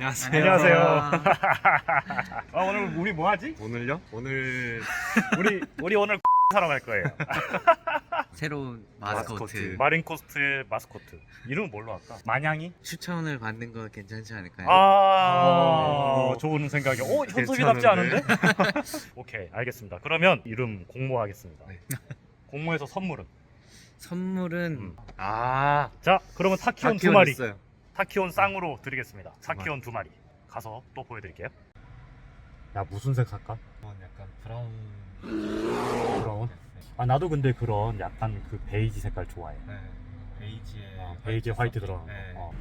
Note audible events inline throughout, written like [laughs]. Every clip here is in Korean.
안녕하세요. 안녕하세요. 아, [laughs] 오늘 우리 뭐 하지? 오늘요? 오늘 [laughs] 우리 우리 오늘 [laughs] 사러 갈 거예요. 새로운 마스코트, 마스코트. 마린 코스트의 마스코트. 이름은 뭘로 할까? 마냥이? 추천을 받는 거 괜찮지 않을까요? 아, 오. 좋은 생각이야. 오, 현섭이답지 않은데? 오케이, 알겠습니다. 그러면 이름 공모하겠습니다. 네. 공모해서 선물은? 선물은 음. 아 자, 그러면 타키온 두 마리. 있어요. 타키온 쌍으로 드리겠습니다. 타키온 두 마리. 가서 또 보여드릴게요. 야, 무슨 색 살까? 이건 약간 브라운 브라운? 아, 나도 근데 그런 약간 그 베이지 색깔 좋아해. 네, 베이지에 어, 베이지에 화이트 들어간 거. 네. 어.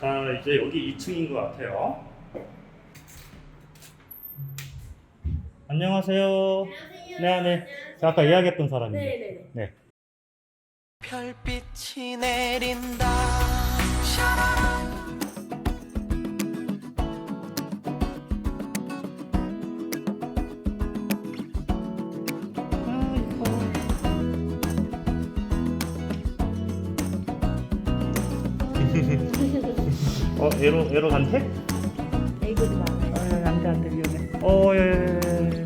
자, 이제 여기 2층인 것 같아요. 안녕하세요. 네, 네. 자, 아까 예약했던 사람인데. 네네네. 네. 별빛이 내린다 어, 에로 에로 단색? 애교도 많아요. 아, 안돼 위험해. 어, 예, 예, 예.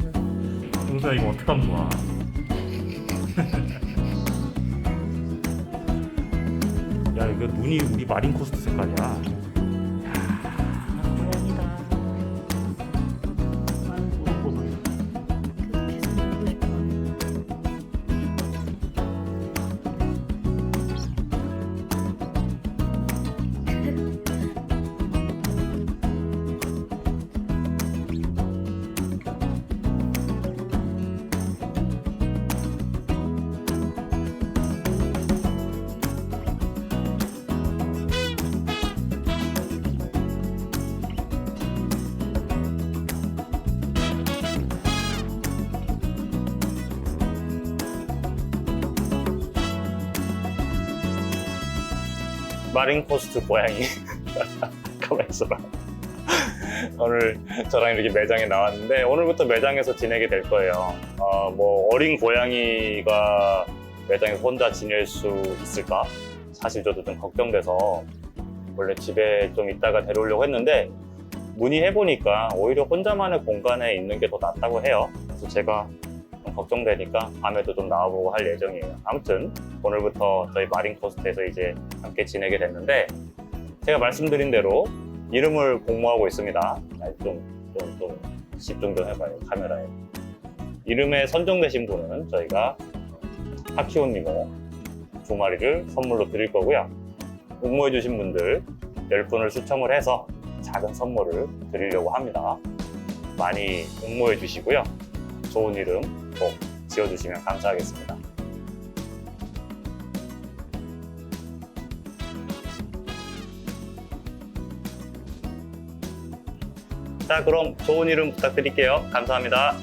용수야 이거 어떻게 하면 좋아? 야, 이거 눈이 우리 마린 코스트 색깔이야. 마린 코스트 고양이. [laughs] 가만 있어봐. [laughs] 오늘 저랑 이렇게 매장에 나왔는데 오늘부터 매장에서 지내게 될 거예요. 어, 뭐 어린 고양이가 매장에서 혼자 지낼 수 있을까? 사실 저도 좀 걱정돼서 원래 집에 좀 있다가 데려오려고 했는데 문의해 보니까 오히려 혼자만의 공간에 있는 게 더 낫다고 해요. 그래서 제가 좀 걱정되니까 밤에도 좀 나와보고 할 예정이에요. 아무튼 오늘부터 저희 마린 코스트에서 이제 함께 지내게 됐는데 제가 말씀드린 대로 이름을 공모하고 있습니다. 아, 좀, 좀, 좀 집중 좀 해봐요, 카메라에. 이름에 선정되신 분은 저희가 니모 두 마리를 선물로 드릴 거고요. 응모해주신 분들 10분을 추첨을 해서 작은 선물을 드리려고 합니다. 많이 응모해 주시고요. 좋은 이름 꼭 지어주시면 감사하겠습니다. 자, 그럼 좋은 이름 부탁드릴게요. 감사합니다.